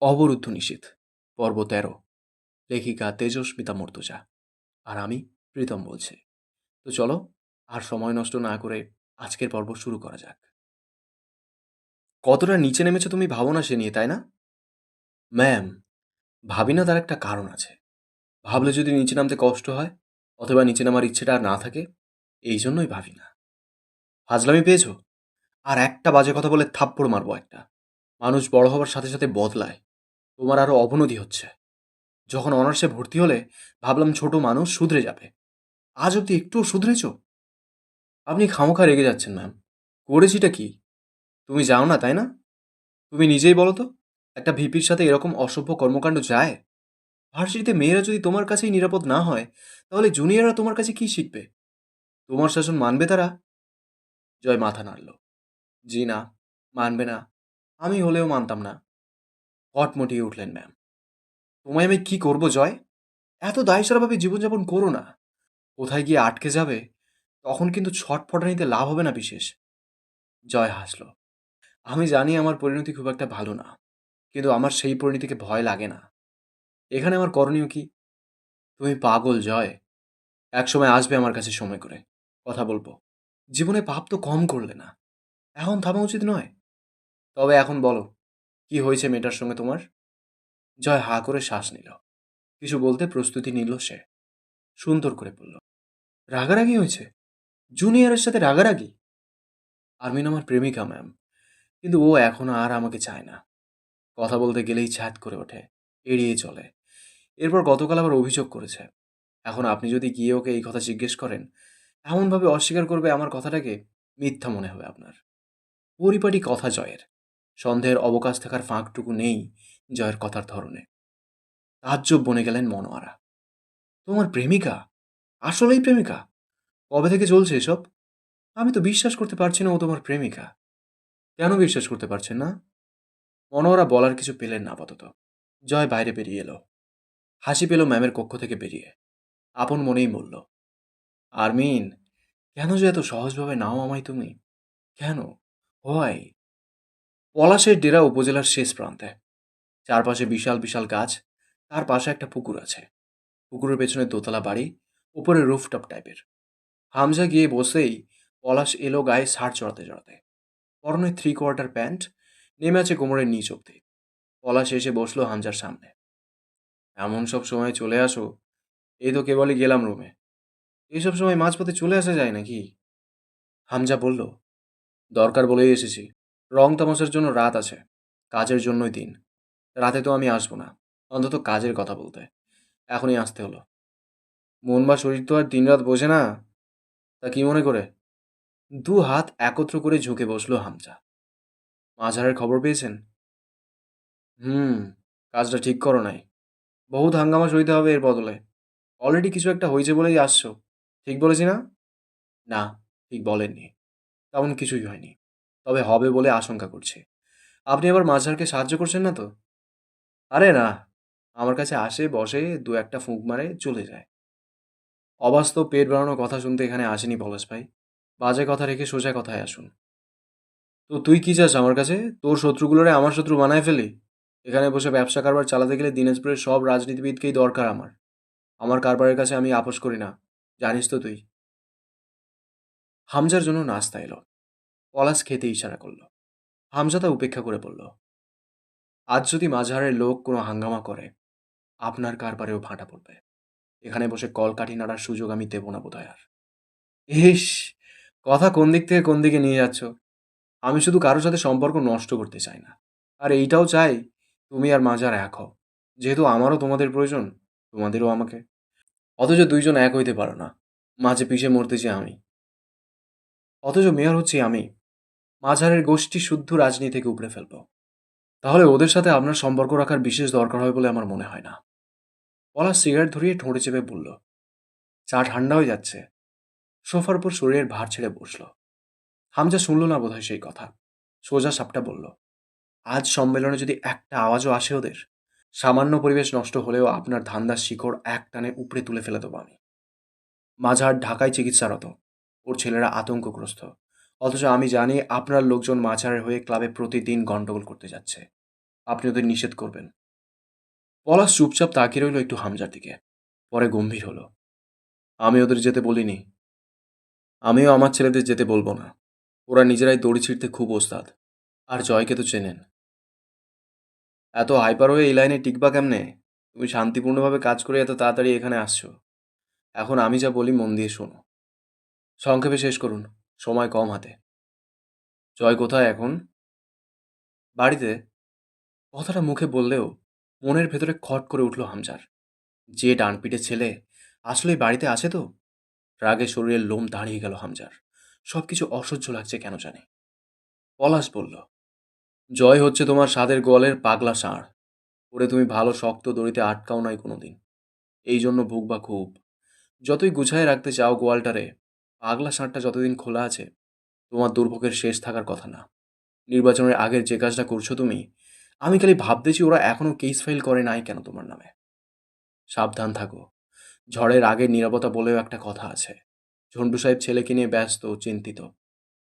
অবরুদ্ধ নিষেধ। পর্ব তেরো। লেখিকা তেজস্মিতা মর্তুজা। আর আমি প্রীতম বলছি। তো চলো, আর সময় নষ্ট না করে আজকের পর্ব শুরু করা যাক। কতটা নিচে নেমেছো তুমি ভাবো না সে নিয়ে, তাই না? ম্যাম, ভাবি না তার একটা কারণ আছে। ভাবলে যদি নিচে নামতে কষ্ট হয়, অথবা নিচে নামার ইচ্ছেটা আর না থাকে, এই জন্যই ভাবি না। ফাজলামি পেয়েছ? আর একটা বাজে কথা বলে থাপ্পড় মারবো একটা। মানুষ বড় হবার সাথে সাথে বদলায়। তোমার আরও অবনতি হচ্ছে। যখন অনার্সে ভর্তি হলে ভাবলাম ছোট মানুষ শুধরে যাবে। আজ অব্দি একটুও শুধরেছ? আপনি খামোখা রেগে যাচ্ছেন, ম্যাম। করেছিটা কি? তুমি যাও না, তাই না? তুমি নিজেই বলো তো, একটা ভিপির সাথে এরকম অসভ্য কর্মকাণ্ড যায়? ভার্সিটিতে মেয়েরা যদি তোমার কাছেই নিরাপদ না হয়, তাহলে জুনিয়ররা তোমার কাছে কি শিখবে? তোমার শাসন মানবে তারা? জয় মাথা নাড়ল। জি না, মানবে না। আমি হলেও মানতাম না। কটমটিয়ে উঠলেন, ম্যাম। তোমায় আমি কি করব, জয়? এত দায়সারাভাবে জীবনযাপন করো না। কোথায় গিয়ে আটকে যাবে, তখন কিন্তু ছটফটানিতে লাভ হবে না বিশেষ। জয় হাসল। আমি জানি আমার পরিণতি খুব একটা ভালো না, কিন্তু আমার সেই পরিণতিকে ভয় লাগে না। এখানে আমার করণীয় কি? তুমি পাগল, জয়। একসময় আসবে আমার কাছে সময় করে, কথা বলব। জীবনে পাপ তো কম করলে না, এখন থামা উচিত নয়। তবে এখন বলো কি হয়েছে মেয়েটার সঙ্গে তোমার? জয় হা করে শ্বাস নিল। কিছু বলতে প্রস্তুতি নিল সে। সুন্দর করে বলল, রাগারাগি হয়েছে? জুনিয়রের সাথে রাগারাগি? আরমিন আমার প্রেমিকা, ম্যাম। কিন্তু ও এখনও আর আমাকে চায় না। কথা বলতে গেলেই ছ্যাট করে ওঠে, এড়িয়ে চলে। এরপর গতকাল আবার অভিযোগ করেছে। এখন আপনি যদি গিয়ে ওকে এই কথা জিজ্ঞেস করেন, এমনভাবে অস্বীকার করবে আমার কথাটাকে মিথ্যা মনে হবে আপনার। পরিপাটি কথা জয়ের। সন্দেহের অবকাশ থাকার ফাঁকটুকু নেই জয়ের কথার ধরনে। তাজ্জব বনে গেলেন মনোয়ারা। তোমার প্রেমিকা? আসলেই প্রেমিকা? কবে থেকে চলছে এসব? আমি তো বিশ্বাস করতে পারছি না ও তোমার প্রেমিকা। কেন বিশ্বাস করতে পারছেন না? মনোয়ারা বলার কিছু পেলেন না আপাতত। জয় বাইরে বেরিয়ে এলো। হাসি পেল ম্যামের কক্ষ থেকে বেরিয়ে। আপন মনেই বলল, আরমিন, কেন যে এত সহজভাবে নাও আমায় তুমি? কেন? হয় পলাশের ডেরা উপজেলার শেষ প্রান্তে। চারপাশে বিশাল বিশাল গাছ, তার পাশে একটা পুকুর আছে। পুকুরের পেছনে দোতলা বাড়ি, উপরে রুফটপ টাইপের হামজা গিয়ে বসেই পলাশ এলো গায়ে সার চড়াতে চড়াতে। পরনে থ্রি কোয়ার্টার প্যান্ট, নেমে আছে কোমরের নিচ অব্দি পলাশ এসে বসল হামজার সামনে। এমন সব সময় চলে আসো। এই তো কেবলই গেলাম রুমে এইসব সময় মাঝপথে চলে আসা যায় নাকি? হামজা বলল, দরকার বলেই এসেছি। রং তামাশার জন্য রাত আছে, কাজের জন্যই দিন। রাতে তো আমি আসব না, অন্তত কাজের কথা বলতে। এখনই আসতে হলো। মন বা শরীর তো আর দিনরাত বোঝে না। তা কি মনে করে? দু হাত একত্র করে ঝুঁকে বসল হামজা। মাঝারের খবর পেয়েছেন? হুম, কাজটা ঠিক করো নাই। বহুত হাঙ্গামা সইতে হবে এর বদলে। অলরেডি কিছু একটা হয়েছে বলেই আসছো। ঠিক বলেছি না? না, ঠিক বলেননি। তেমন কিছুই হয়নি। তবে হবে বলে আশঙ্কা করছি। আপনি আবার মাঝারকে সাহায্য করছেন না তো? আরে না, আমার কাছে আসে, বসে, দু একটা ফুঁক মারে, চলে যায়। অবাস্তব পেট বাড়ানোর কথা শুনতে এখানে আসেনি পলাশ ভাই। বাজে কথা রেখে সোজা কথায় আসুন। তো তুই কি চাস আমার কাছে? তোর শত্রুগুলোরে আমার শত্রু বানায় ফেলি? এখানে বসে ব্যবসা কারবার চালাতে গেলে দিনাজপুরের সব রাজনীতিবিদকেই দরকার আমার। আমার কারবারের কাছে আমি আপোষ করি না। জানিস তো তুই। হামজার জন্য নাস্তা এলো। পলাশ খেতে ইশারা করল। হামজা তা উপেক্ষা করে বলল, আজ যদি মাঝহারের লোক কোনো হাঙ্গামা করে, আপনার কারবারেও ভাঁটা পড়বে। এখানে বসে কল কাঠি নাড়ার সুযোগ আমি দেব না বোধহয় আর। ইস, কথা কোন দিক থেকে কোন দিকে নিয়ে যাচ্ছ? আমি শুধু কারোর সাথে সম্পর্ক নষ্ট করতে চাই না। আর এইটাও চাই, তুমি আর মাঝার এক হও। যেহেতু আমারও তোমাদের প্রয়োজন, তোমাদেরও আমাকে। অথচ দুইজন এক হইতে পারো না। মাঝে পিছিয়ে মরতেছি আমি। অথচ মেয়র হচ্ছি আমি। মাঝারের গোষ্ঠী শুদ্ধ রাজনীতি থেকে উপড়ে ফেলব। তাহলে ওদের সাথে আপনার সম্পর্ক রাখার বিশেষ দরকার হয় বলে আমার মনে হয় না। পলাশ সিগারেট ধরিয়ে ঠোঁটে চেপে বলল, চা ঠান্ডা হয়ে যাচ্ছে। সোফার উপর শরীরের ভার ছেড়ে বসল। হামজা শুনল না বোধহয় সেই কথা। সোজা সাপটা বলল, আজ সম্মেলনে যদি একটা আওয়াজও আসে ওদের, সামান্য পরিবেশ নষ্ট হলেও আপনার ধান্দার শিকড় এক টানে উপড়ে তুলে ফেলে দেবো আমি। মাঝার ঢাকায় চিকিৎসারত, ওর ছেলেরা আতঙ্কগ্রস্ত। অথচ আমি জানি আপনার লোকজন মাঝারের হয়ে ক্লাবে প্রতিদিন গণ্ডগোল করতে যাচ্ছে। আপনি ওদের নিষেধ করবেন। পলাশ চুপচাপ তাকিয়ে রইল একটু হামজার দিকে। পরে গম্ভীর হলো। আমি ওদের যেতে বলিনি। আমিও আমার ছেলেদের যেতে বলব না। ওরা নিজেরাই দড়ি ছিঁড়তে খুব ওস্তাদ। আর জয়কে তো চেনেন। এত হাইপার হয়ে এই লাইনে টিকবা কেমনে? তুমি শান্তিপূর্ণভাবে কাজ করে এত তাড়াতাড়ি এখানে আসছো। এখন আমি যা বলি মন দিয়ে শোনো। সংক্ষেপে শেষ করুন। সময় কম হাতে। জয় কোথায় এখন? বাড়িতে? কথাটা মুখে বললেও মনের ভেতরে খট করে উঠল হামজার। যে ডান পিঠে ছেলে আসলে বাড়িতে আছে তো? রাগে শরীরের লোম দাঁড়িয়ে গেল হামজার। সব কিছু অসহ্য লাগছে কেন জানে? পলাশ বলল, জয় হচ্ছে তোমার স্বাদের গোয়ালের পাগলা ষাঁড়। ওরে তুমি ভালো শক্ত দড়িতে আটকাও নাই কোনোদিন। এই জন্য ভুগবা খুব যতই গুছায় রাখতে চাও গোয়ালটারে পাগলা ষাঁড়টা যতদিন খোলা আছে, তোমার দুর্ভোগের শেষ থাকার কথা না। নির্বাচনের আগের যে কাজটা করছ তুমি, আমি খালি ভাবতেছি ওরা এখনও কেস ফাইল করে নাই কেন তোমার নামে? সাবধান থাকো। ঝড়ের আগে নিরাপত্তা বলেও একটা কথা আছে। ঝন্টু সাহেব ছেলেকে নিয়ে ব্যস্ত, চিন্তিত।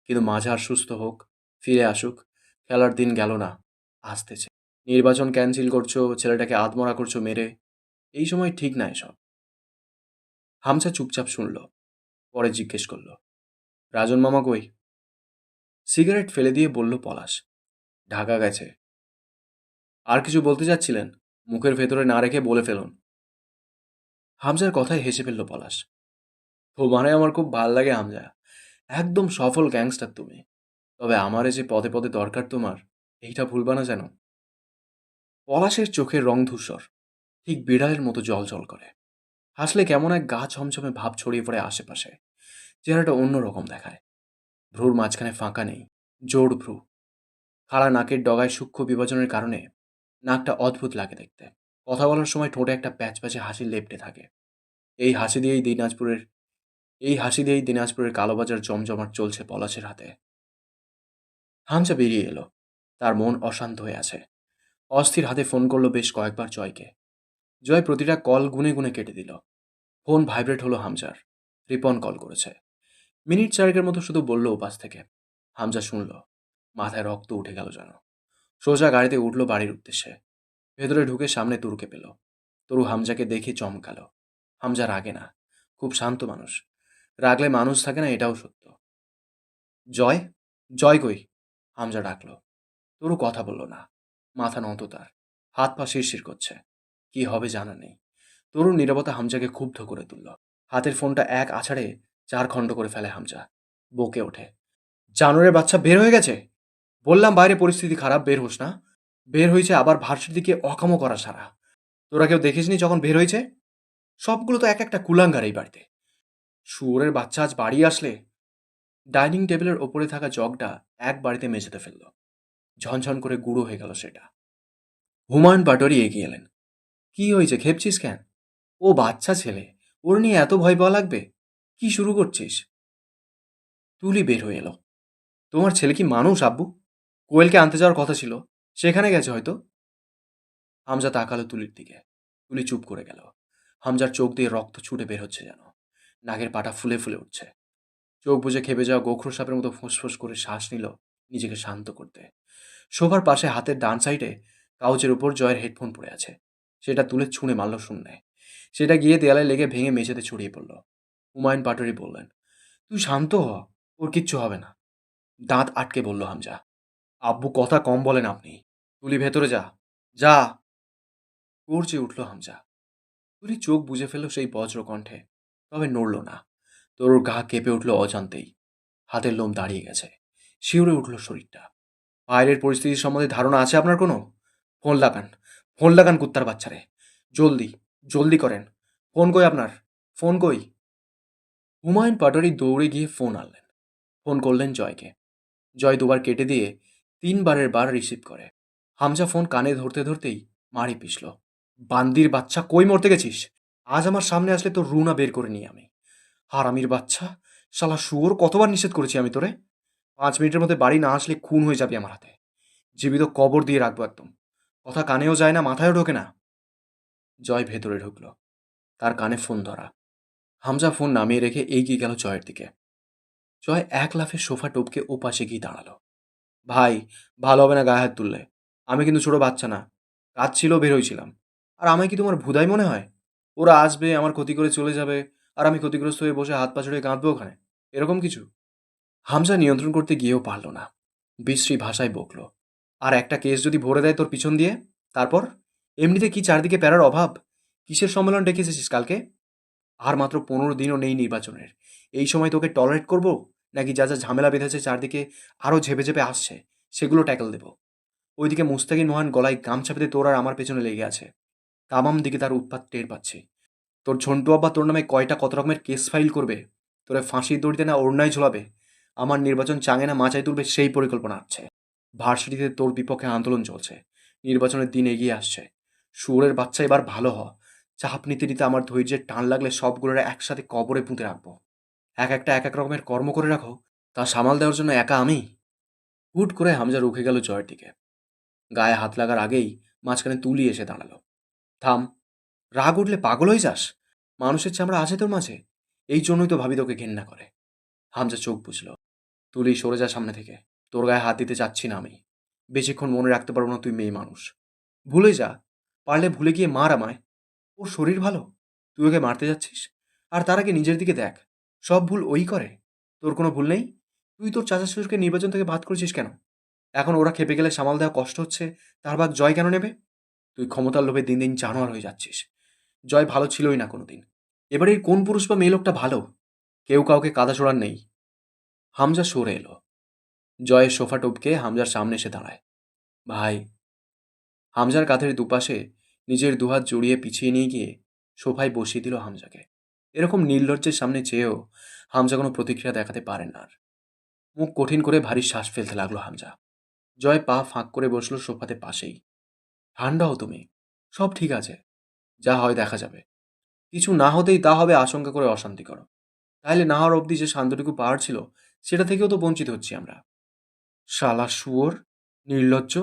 কিন্তু মাঝার সুস্থ হোক, ফিরে আসুক, খেলার দিন গেল না, আসতেছে। নির্বাচন ক্যান্সেল করছ, ছেলেটাকে আদমরা করছ মেরে, এই সময় ঠিক না এসব। হামসা চুপচাপ শুনল। পরে জিজ্ঞেস করল, রাজন মামা কই? সিগারেট ফেলে দিয়ে বলল পলাশ, ঢাকা গেছে। আর কিছু বলতে যাচ্ছিলেন? মুখের ভেতরে না রেখে বলে ফেলুন। হামজার কথায় হেসে ফেলল পলাশ তোমারে আমার খুব ভালো লাগে হামজা। একদম সফল গ্যাংস্টার তুমি। তবে আমারে যে পদে পদে দরকার তোমার, এইটা ভুলবা না যেন? পলাশের চোখের রং ধূসর, ঠিক বিড়ালের মতো জল জল করে। হাসলে কেমন এক গা ছমছমে ভাব ছড়িয়ে পড়ে আশেপাশে। চেহারাটা অন্যরকম দেখায়। ভ্রুর মাঝখানে ফাঁকা নেই, জোর ভ্রু। খাড়া নাকের ডগায় সূক্ষ্ম বিভাজনের কারণে নাকটা অদ্ভুত লাগে দেখতে। কথা বলার সময় ঠোঁটে একটা প্যাচ প্যাচে হাসি লেপটে থাকে। এই হাসি দিয়েই দিনাজপুরের, এই হাসি দিয়েই দিনাজপুরের কালোবাজার জমজমাট চলছে পলাশের হাতে। হামচা বেরিয়ে এলো। তার মন অশান্ত হয়ে আছে। অস্থির হাতে ফোন করল বেশ কয়েকবার জয়কে। জয় প্রতিটা কল গুনে গুনে কেটে দিল। ফোন ভাইব্রেট হলো হামজার। রিপন কল করেছে। মিনিট চারেকের মতো শুধু বলল উপাস থেকে। হামজা শুনল, মাথায় রক্ত উঠে গেল যেন। সোজা গাড়িতে উঠল বাড়ির উদ্দেশ্যে। ভেতরে ঢুকে সামনে তরুকে পেল। তরু হামজাকে দেখে চমকালো। হামজা রাগে না, খুব শান্ত মানুষ। রাগলে মানুষ থাকে না, এটাও সত্য। জয় জয় কই? হামজা ডাকলো। তরু কথা বলল না। মাথা নত তার। হাত পা শিরশির করছে। কি হবে জানা নেই। তরুণ নিরবতা হামজাকে ক্ষুব্ধ করে তুলল। হাতের ফোনটা এক আছাড়ে চার খণ্ড করে ফেলে হামজা। বকে ওঠে। জানোয়ারের বাচ্চা বের হয়ে গেছে? বললাম, বাইরে পরিস্থিতি খারাপ, বের হোস না। বের হয়েছে আবার ভার্সির দিকে অকামো করা সারা তোরা কেউ দেখিসনি যখন বের হয়েছে? সবগুলো তো এক একটা কুলাঙ্গার এই বাড়িতে। শুয়োরের বাচ্চা আজ বাড়ি আসলে। ডাইনিং টেবিলের ওপরে থাকা জগটা এক বাড়িতে মেঝেতে ফেলল। ঝনঝন করে গুঁড়ো হয়ে গেল সেটা। হুমায়ুন পাটোয়ারি এগিয়ে এলেন। কি হয়েছে? খেপছিস কেন? ও বাচ্চা ছেলে। ওর নিয়ে এত ভয় পাওয়া লাগবে? কি শুরু করছিস? তুলি বের হয়ে এলো। তোমার ছেলে কি মানুষ, আব্বু? কোয়েলকে আনতে যাওয়ার কথা ছিল। সেখানে গেছে হয়তো? হামজা তাকালো তুলির দিকে। তুলি চুপ করে গেল। হামজার চোখ দিয়ে রক্ত ছুটে বের হচ্ছে যেন। নাগের পাটা ফুলে ফুলে উঠছে। চোখ বুঝে খেপে যাওয়া গোখরো সাপের মতো ফোঁসফোঁস করে শ্বাস নিল নিজেকে শান্ত করতে। শোভার পাশে হাতের ডান সাইডে কাউচের উপর জয়ের হেডফোন পড়ে আছে। সেটা তুলে ছুঁড়ে মারল শূন্যে। সেটা গিয়ে দেয়ালে লেগে ভেঙে মেঝেতে ছড়িয়ে পড়ল। হুমায়ুন পাটরি বললেন, তুই শান্ত হ, ওর কিচ্ছু হবে না। দাঁত আটকে বলল হামজা, আব্বু কথা কম বলেন আপনি। তুলি ভেতরে যা যা। গর্জে উঠল হামজা। তুলি চোখ বুঝে ফেলল সেই বজ্র কণ্ঠে, তবে নড়ল না। তোর গা কেঁপে উঠল অজান্তেই। হাতের লোম দাঁড়িয়ে গেছে, শিউরে উঠল শরীরটা। বাইরের পরিস্থিতির সম্বন্ধে ধারণা আছে আপনার কোনো? ফোন লাগান ফোন লাগান কুত্তার বাচ্চারে। জলদি জলদি করেন। ফোন কই আপনার? ফোন কই? হুমায়ুন পাটোয়ারি দৌড়ে গিয়ে ফোন আনলেন। ফোন করলেন জয়কে। জয় দুবার কেটে দিয়ে তিনবারের বার রিসিভ করে। হামজা ফোন কানে ধরতে ধরতেই মারি পিষল বান্দির বাচ্চা কই মরতে গেছিস? আজ আমার সামনে আসলে তোর রুনা বের করে নিই আমি। হারামির বাচ্চা? শালা শুয়োর কতবার নিষেধ করেছি আমি তোরে? পাঁচ মিনিটের মধ্যে বাড়ি না আসলে খুন হয়ে যাবে আমার হাতে। জীবিত কবর দিয়ে রাখব একদম। কথা কানেও যায় না, মাথায়ও ঢোকে না। জয় ভেতরে ঢুকলো। তার কানে ফোন ধরা। হামজা ফোন নামিয়ে রেখে এগিয়ে গেল জয়ের দিকে। জয় এক লাফে সোফা টপকে ও পাশে গিয়ে দাঁড়াল। ভাই, ভালো হবে না গায়ে হাত তুললে। আমি কিন্তু ছোট বাচ্চা না। কাজ ছিল, বের হয়েছিলাম। আর আমায় কি তোমার ভুদাই মনে হয়? ওরা আসবে, আমার ক্ষতি করে চলে যাবে, আর আমি ক্ষতিগ্রস্ত হয়ে বসে হাত পা ছড়িয়ে কাঁদবো ওখানে। এরকম কিছু? হামজা নিয়ন্ত্রণ করতে গিয়েও পারল না। বিশ্রী ভাষায় বকল, আর একটা কেস যদি ভরে দেয় তোর পিছন দিয়ে? তারপর? এমনিতে কি চারদিকে প্যারার অভাব? কিসের সম্মেলন ডেকে এসেছিস কালকে? আর মাত্র পনেরো দিনও নেই নির্বাচনের। এই সময় তোকে টলারেট করব? নাকি যা যা ঝামেলা বেঁধেছে চারদিকে আরও ঝেপে ঝেপে আসছে, সেগুলো ট্যাকল দেব। ওইদিকে মুস্তাকিন মোহান গলায় গামছা পেতে তোর আর আমার পেছনে লেগে আছে। তামাম দিকে তার উৎপাত টের পাচ্ছি। তোর ঝন্টু আব্বা তোর নামে কয়টা কত রকমের কেস ফাইল করবে? তোরে ফাঁসির দড়িতে না ওড়নায় ঝোলাবে? আমার নির্বাচন চাঙে না মাচায় তুলবে সেই পরিকল্পনা আছে। ভার্সিটিতে তোর বিপক্ষে আন্দোলন চলছে। নির্বাচনের দিন এগিয়ে আসছে। শুয়োরের বাচ্চা এবার ভালো হ চাপ নিতে নিতে আমার ধৈর্যের টান লাগলে সবগুলোরা একসাথে কবরে পুঁতে রাখব। এক একটা, এক এক রকমের কর্ম করে রাখো, তা সামাল দেওয়ার জন্য একা আমি? হুট করে হামজা রুখে গেল জয়ের দিকে গায়ে হাত লাগার আগেই মাঝখানে তুলি এসে দাঁড়াল। থাম, রাগ উঠলে পাগল হয়ে যাস? মানুষের চামড়া আছে তোর মাঝে? এই জন্যই তো ভাবি তোকে ঘেন্না করে। হামজা চোখ বুঝল তুলি সরে যা সামনে থেকে। তোর গায়ে হাত দিতে চাচ্ছি না আমি। বেশিক্ষণ মনে রাখতে পারব না তুই মেয়ে মানুষ। ভুলে যা। পারলে ভুলে গিয়ে মার আমায়। ওর শরীর ভালো? তুই ওকে মারতে যাচ্ছিস? আর তার আগে নিজের দিকে দেখ। সব ভুল ওই করে। তোর কোনো ভুল নেই? তুই তোর চাচা শ্বশুরকে নির্বাচন থেকে বাদ করেছিস কেন? এখন ওরা খেপে গেলে সামাল দেওয়া কষ্ট হচ্ছে। তার ভাগ জয় কেন নেবে? তুই ক্ষমতার লোভে দিন দিন জানোয়ার হয়ে যাচ্ছিস। জয় ভালো ছিলই না কোনোদিন। এবার কোন পুরুষ বা মেয়ে লোকটা ভালো? কেউ কাউকে কাদা ছোড়ার নেই। হামজা সরে এলো। জয়ের সোফা টপকে হামজার সামনে এসে দাঁড়ায়। ভাই, হামজার কাঁধের দুপাশে নিজের দুহাত জড়িয়ে পিছিয়ে নিয়ে গিয়ে সোফায় বসিয়ে দিল হামজাকে। এরকম নির্লজ্জের সামনে চেয়েও হামজা কোনো প্রতিক্রিয়া দেখাতে পারে না আর। মুখ কঠিন করে ভারী শ্বাস ফেলতে লাগল হামজা। জয় পা ফাঁক করে বসল সোফাতে পাশেই। ঠান্ডা তুমি, সব ঠিক আছে, যা হয় দেখা যাবে। কিছু না হতেই তা হবে আশঙ্কা করে অশান্তি করো। তাহলে না হওয়ার অবধি যে শান্তটুকু পাওয়ার ছিল, সেটা থেকেও তো বঞ্চিত হচ্ছি আমরা। শালা শুয়োর, নির্লজ্জ,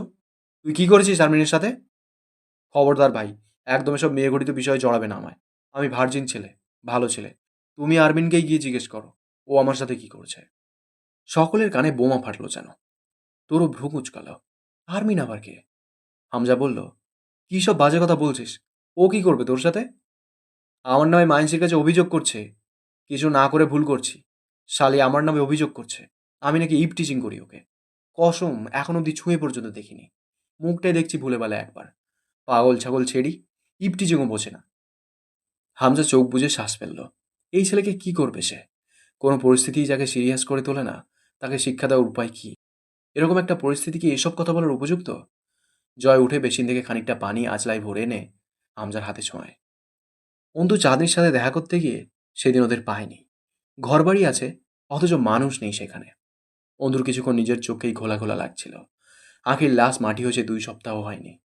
তুই কি করেছিস আর্মিনের সাথে? খবরদার ভাই, একদম এসব মেয়ে ঘটিত বিষয়ে জড়াবে না আমায়। আমি ভার্জিন ছেলে, ভালো ছেলে। তুমি আরমিনকেই গিয়ে জিজ্ঞেস করো, ও আমার সাথে কি করেছে। সকলের কানে বোমা ফাটলো যেন। তোরও ভ্রু কুচকাল। আরমিন আবার কে? হামজা বলল, কী সব বাজে কথা বলছিস? ও কি করবে তোর সাথে? আমার নামে মাইন্সের কাছে অভিযোগ করছে। কিছু না করে ভুল করছি। শালি আমার নামে অভিযোগ করছে। আমি নাকি ইপ টিচিং করি ওকে। কসম, এখন অব্দি ছুঁয়ে পর্যন্ত দেখিনি। মুখটাই দেখছি ভুলে বেলা একবার। পাগল ছাগল ছেড়ি ইপ টিচিংও বোঝে না। হামজা চোখ বুঝে শ্বাস ফেলল। এই ছেলেকে কি করবে সে? কোনো পরিস্থিতি যাকে সিরিয়াস করে তোলে না, তাকে শিক্ষা দেওয়ার উপায় কি? এরকম একটা পরিস্থিতি কি এসব কথা বলার উপযুক্ত? জয় উঠে বেসিন থেকে খানিকটা পানি আঁচলায় ভরে এনে হামজার হাতে ছোঁয়ায়। অন্তু চাঁদের সাথে দেখা করতে গিয়ে সেদিন ওদের পায়নি। ঘরবাড়ি আছে, অথচ মানুষ নেই সেখানে। অন্ধুর কিছুক্ষণ নিজের চোখেই ঘোলা ঘোলা লাগছিল। আখির লাশ মাটি হয়েছে দুই সপ্তাহ হয়নি।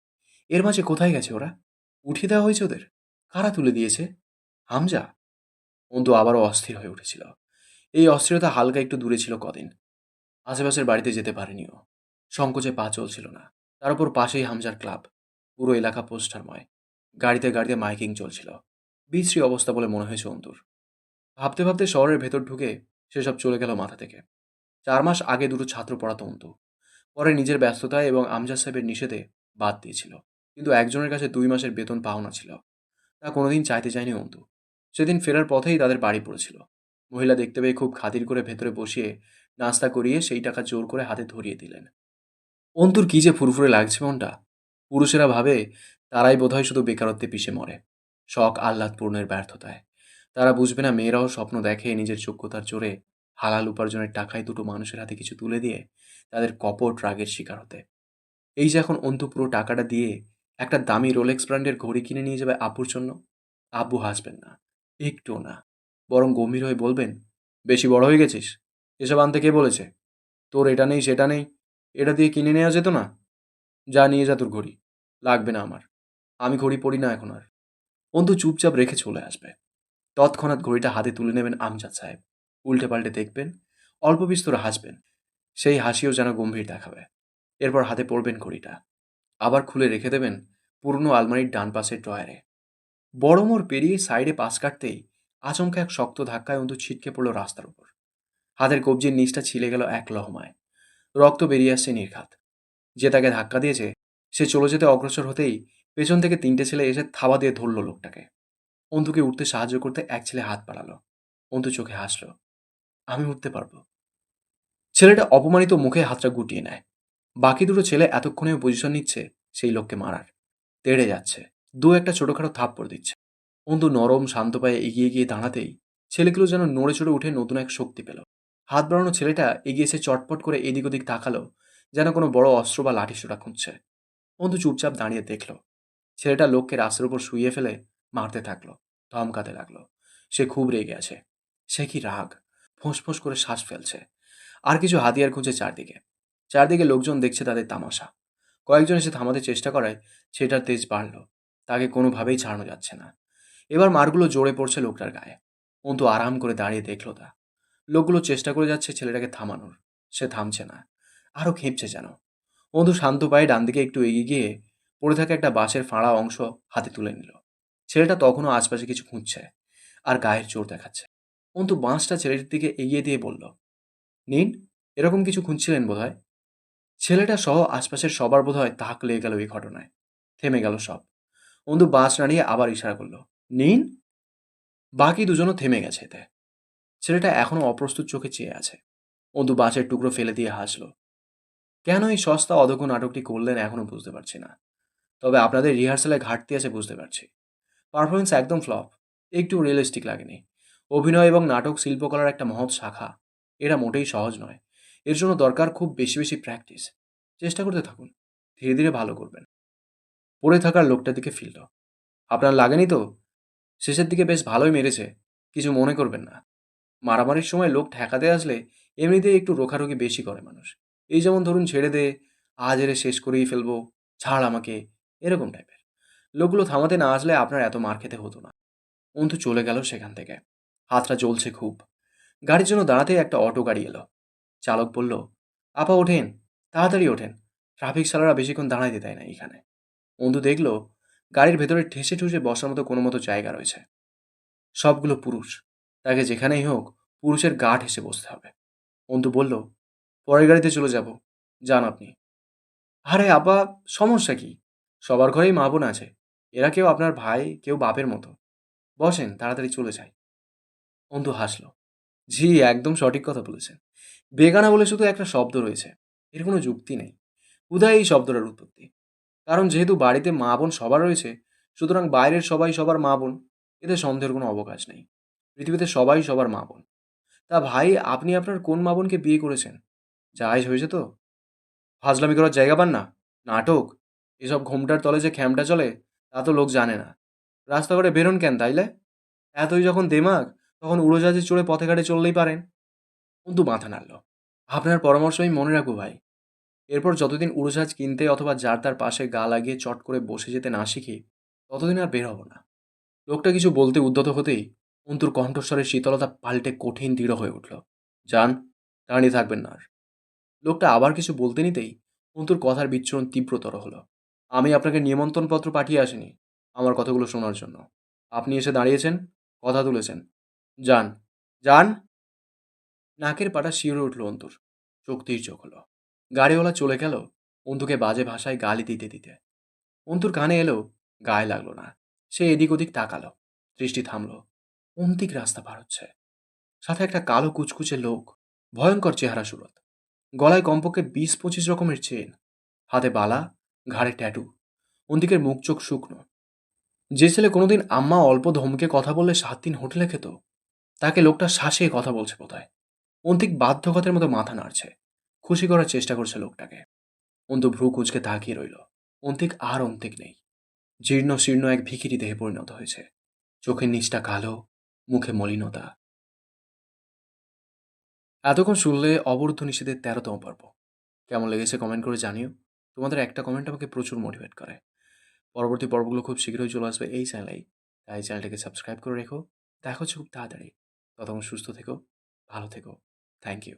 এর মাঝে কোথায় গেছে ওরা? উঠিয়ে দেওয়া হয়েছে ওদের? কারা তুলে দিয়েছে? হামজা? অন্তু আবারও অস্থির হয়ে উঠেছিল। এই অস্থিরতা হালকা একটু দূরে ছিল কদিন। আশেপাশের বাড়িতে যেতে পারেনি ও সংকোচে পা চলছিল না। তার উপর পাশেই হামজার ক্লাব। পুরো এলাকা পোস্টারময়। গাড়িতে গাড়িতে মাইকিং চলছিল। বিশ্রী অবস্থা বলে মনে হয়েছে অন্তুর। ভাবতে ভাবতে শহরের ভেতর ঢুকে সেসব চলে গেল মাথা থেকে। চার মাস আগে দুটো ছাত্র পড়াতো অন্তু। পরে নিজের ব্যস্ততায় এবং আমজাদ সাহেবের নিষেধে বাদ দিয়েছিল। কিন্তু একজনের কাছে দুই মাসের বেতন পাওনা ছিল। তা কোনোদিন চাইতে চায়নি অন্তু। সেদিন ফেরার পথেই তাদের বাড়ি পড়েছিল। মহিলা দেখতে পেয়ে খুব খাতির করে ভেতরে বসিয়ে নাস্তা করিয়ে সেই টাকা জোর করে হাতে ধরিয়ে দিলেন। অন্তুর কি যে ফুরফুরে লাগছে মনটা? পুরুষেরা ভাবে তারাই বোধহয় শুধু বেকারত্বে পিষে মরে। শখ আহ্লাদ পূর্ণের ব্যর্থতায়। তারা বুঝবে না, মেয়েরাও স্বপ্ন দেখে নিজের যোগ্যতার জোরে হালাল উপার্জনের টাকায় দুটো মানুষের হাতে কিছু তুলে দিয়ে তাদের কপট রাগের শিকার হতে। এই যে এখন অন্তু পুরো টাকাটা দিয়ে একটা দামি রোলেক্স ব্র্যান্ডের ঘড়ি কিনে নিয়ে যাবে আব্বুর জন্য? আব্বু হাসবেন না, একটুও না। বরং গম্ভীর হয়ে বলবেন, বেশি বড় হয়ে গেছিস? এসব আনতে কে বলেছে? তোর এটা নেই, সেটা নেই, এটা দিয়ে কিনে নেওয়া যেত না? যা নিয়ে যা তোর ঘড়ি, লাগবে না আমার। আমি ঘড়ি পড়ি না এখন আর। অন্তু চুপচাপ রেখে চলে আসবে। তৎক্ষণাৎ ঘড়িটা হাতে তুলে নেবেন আমজাদ সাহেব। উল্টে পাল্টে দেখবেন, অল্প বিস্তর হাসবেন। সেই হাসিও যেন গম্ভীর দেখাবে। এরপর হাতে পড়বেন ঘড়িটা। আবার খুলে রেখে দেবেন পুরনো আলমারির ডান পাশের ড্রয়ারে। বড় মোড় পেরিয়ে সাইডে পাশ কাটতেই আচমকা এক শক্ত ধাক্কায় অন্তু ছিটকে পড়ল রাস্তার উপর। হাতের কবজির নিচটা ছিলে গেল এক লহমায়। রক্ত বেরিয়ে আসছে নির্ঘাত। যে তাকে ধাক্কা দিয়েছে, সে চলে যেতে অগ্রসর হতেই পেছন থেকে তিনটে ছেলে এসে থাবা দিয়ে ধরল লোকটাকে। অন্তুকে উঠতে সাহায্য করতে এক ছেলে হাত বাড়ালো। অন্তু চোখে হাসল। আমি উঠতে পারব। ছেলেটা অপমানিত মুখে হাতটা গুটিয়ে নেয়। বাকি দুটো ছেলে এতক্ষণে পজিশন নিচ্ছে, সেই লোককে মারার। তেড়ে যাচ্ছে। দু একটা ছোটখাটো থাপ্পড় দিচ্ছে। অন্তু নরম, শান্ত পায়ে এগিয়ে গিয়ে দাঁড়াতেই ছেলেগুলো যেন নড়ে চড়ে উঠে নতুন এক শক্তি পেল। হাত বাড়ানো ছেলেটা এগিয়ে এসে চটপট করে এদিক ওদিক তাকালো, যেন কোনো বড় অস্ত্র বা লাঠি সোটা খুঁজছে। অন্তু চুপচাপ দাঁড়িয়ে দেখল। ছেলেটা লোককে রাস্তার উপর শুইয়ে ফেলে মারতে থাকল, ধমকাতে লাগল। সে খুব রেগে আছে। সে কি রাগ? ফোঁস ফোঁস করে শ্বাস ফেলছে। আর কিছু হাতিয়ার খুঁজে চারদিকে। চারদিকে লোকজন দেখছে তাদের তামাশা। কয়েকজন এসে থামাতে চেষ্টা করায় সেটার তেজ বাড়ল। তাকে কোনোভাবেই ছাড়ানো যাচ্ছে না। এবার মারগুলো জোরে পড়ছে লোকটার গায়ে। অন্তু আরাম করে দাঁড়িয়ে দেখল তা। লোকগুলো চেষ্টা করে যাচ্ছে ছেলেটাকে থামানোর। সে থামছে না। আরও খেপছে যেন। অন্তু শান্ত পায়ে ডান দিকে একটু এগিয়ে গিয়ে পড়ে থাকা একটা বাঁশের ফাঁড়া অংশ হাতে তুলে নিল। ছেলেটা তখনও আশপাশে কিছু খুঁজছে আর গায়ের জোর দেখাচ্ছে। অন্তু বাঁশটা ছেলেটির দিকে এগিয়ে দিয়ে বলল, নিন, এরকম কিছু খুঁজছিলেন বোধহয়? ছেলেটা সহ আশপাশের সবার বোধ হয় তাক লেগে গেল এই ঘটনায়। থেমে গেল সব। অন্তু বাঁশ নাড়িয়ে আবার ইশারা করল, নিন? বাকি দুজনও থেমে গেছে এতে। ছেলেটা এখনও অপ্রস্তুত চোখে চেয়ে আছে। অন্তু বাঁশের টুকরো ফেলে দিয়ে হাসলো, কেন এই সস্তা অদক্ষ নাটকটি করলেন এখনও বুঝতে পারছি না। তবে আপনাদের রিহার্সালে ঘাটতি আছে বুঝতে পারছি। পারফরমেন্স একদম ফ্লপ, একটু রিয়েলিস্টিক লাগেনি। অভিনয় এবং নাটক শিল্পকলার একটা মহৎ শাখা এরা মোটেই সহজ নয়। এর জন্য দরকার খুব বেশি বেশি প্র্যাকটিস চেষ্টা করতে থাকুন। ধীরে ধীরে ভালো করবেন। পড়ে থাকার লোকটার দিকে ফিরল আপনার লাগেনি তো? শেষের দিকে বেশ ভালোই মেরেছে। কিছু মনে করবেন না। মারামারির সময় লোক ঠেকাতে আসলে এমনিতেই একটু রোখারোখি বেশি করে মানুষ। এই যেমন ধরুন ছেড়ে দে, আজ এরে শেষ করেই ফেলব, ছাড় আমাকে, এরকম টাইপের লোকগুলো থামাতে না আসলে আপনার এত মার খেতে হতো না। অন্তু চলে গেল সেখান থেকে। হাতটা জ্বলছে খুব। গাড়ির জন্য দাঁড়াতেই একটা অটো গাড়ি এলো। চালক বলল, আপা, ওঠেন, তাড়াতাড়ি ওঠেন। ট্রাফিক সালারা বেশিক্ষণ দাঁড়াইতে দেয় না এখানে। অন্তু দেখল, গাড়ির ভেতরে ঠেসে ঠুসে বসার মতো কোনো মতো জায়গা রয়েছে। সবগুলো পুরুষ। তাকে যেখানেই হোক, পুরুষের গা ঠেসে বসতে হবে। অন্তু বলল, পরের গাড়িতে চলে যাব। যান আপনি। আরে আপা, সমস্যা কি? সবার ঘরেই মা বোন আছে। এরা কেউ আপনার ভাই, কেউ বাপের মতো। বসেন, তাড়াতাড়ি চলে যায় অন্তু হাসল। জি একদম সঠিক কথা বলেছেন। বেগানা বলে শুধু একটা শব্দ রয়েছে। এর কোনো যুক্তি নেই। উদয় এই শব্দটার উৎপত্তি। কারণ যেহেতু বাড়িতে মা বোন সবার রয়েছে, সুতরাং বাইরের সবাই সবার মা বোন, এতে সন্দেহের কোনো অবকাশ নেই। পৃথিবীতে সবাই সবার মা বোন। তা ভাই, আপনি আপনার কোন মা বোনকে বিয়ে করেছেন? জাহাজ হয়েছে তো। ফাজলামি করার জায়গা পান না? নাটক? এসব ঘোমটার তলে যে খ্যামটা চলে, তা তো লোক জানে না। রাস্তাঘাটে বেরোন কেন তাইলে? এতই যখন দেমাগ, তখন উড়োজাহাজে চড়ে পথে ঘাটে চললেই পারেন। কিন্তু মাথা নাড়ল। আপনার পরামর্শ আমি মনে রাখব ভাই। এরপর যতদিন উড়োজাহাজ কিনতে অথবা যার তার পাশে গা লাগিয়ে চট করে বসে যেতে না শিখি, ততদিন আর বের হব না। লোকটা কিছু বলতে উদ্যত হতেই অন্তুর কণ্ঠস্বরের শীতলতা পাল্টে কঠিন দৃঢ় হয়ে উঠল। যান দাঁড়িয়ে থাকবেন না আর। লোকটা আবার কিছু বলতে নিতেই অন্তুর কথার বিচ্ছরণ তীব্রতর হলো। আমি আপনাকে নিমন্ত্রণপত্র পাঠিয়ে আসিনি আমার কথাগুলো শোনার জন্য। আপনি এসে দাঁড়িয়েছেন, কথা তুলেছেন। যান যান নাকের পাটা শিউরে উঠল অন্তুর। চোখ চোখ হলো। গাড়িওয়ালা চলে গেল অন্তুকে বাজে ভাষায় গালি দিতে দিতে। অন্তুর কানে এলো, গায়ে লাগল না। সে এদিক ওদিক তাকালো, দৃষ্টি থামলো। অন্তিক রাস্তা পার হচ্ছে। সাথে একটা কালো কুচকুচে লোক, ভয়ঙ্কর চেহারা সুরত। গলায় কমপক্ষে বিশ পঁচিশ রকমের চেন। হাতে বালা, ঘাড়ে ট্যাটু। অন্তিকের মুখ চোখ শুকনো। যে ছেলে কোনোদিন আম্মা অল্প ধমকে কথা বললে সাত দিন হোটেলে খেত, তাকে লোকটা শ্বাসে কথা বলছে বোধহয়। অন্তিক বাধ্যকতের মতো মাথা নাড়ছে। খুশি করার চেষ্টা করছে লোকটাকে। অন্তু ভ্রু কুচকে তাকিয়ে রইল। অন্তিক আর অন্তিক নেই। জীর্ণ শীর্ণ এক ভিখিরি দেহে পরিণত হয়েছে। চোখের নিচটা কালো, মুখে মলিনতা। এতক্ষণ শুনলে অবরুদ্ধ নিষেধের তেরোতম পর্ব। কেমন লেগেছে কমেন্ট করে জানিও। তোমাদের একটা কমেন্ট আমাকে প্রচুর মোটিভেট করে। পরবর্তী পর্বগুলো খুব শীঘ্রই চলে আসবে এই চ্যানেলেই। তাই চ্যানেলটাকে সাবস্ক্রাইব করে রেখো। দেখো খুব তাড়াতাড়ি। ততক্ষণ সুস্থ থেকো, ভালো থেকো। Thank you.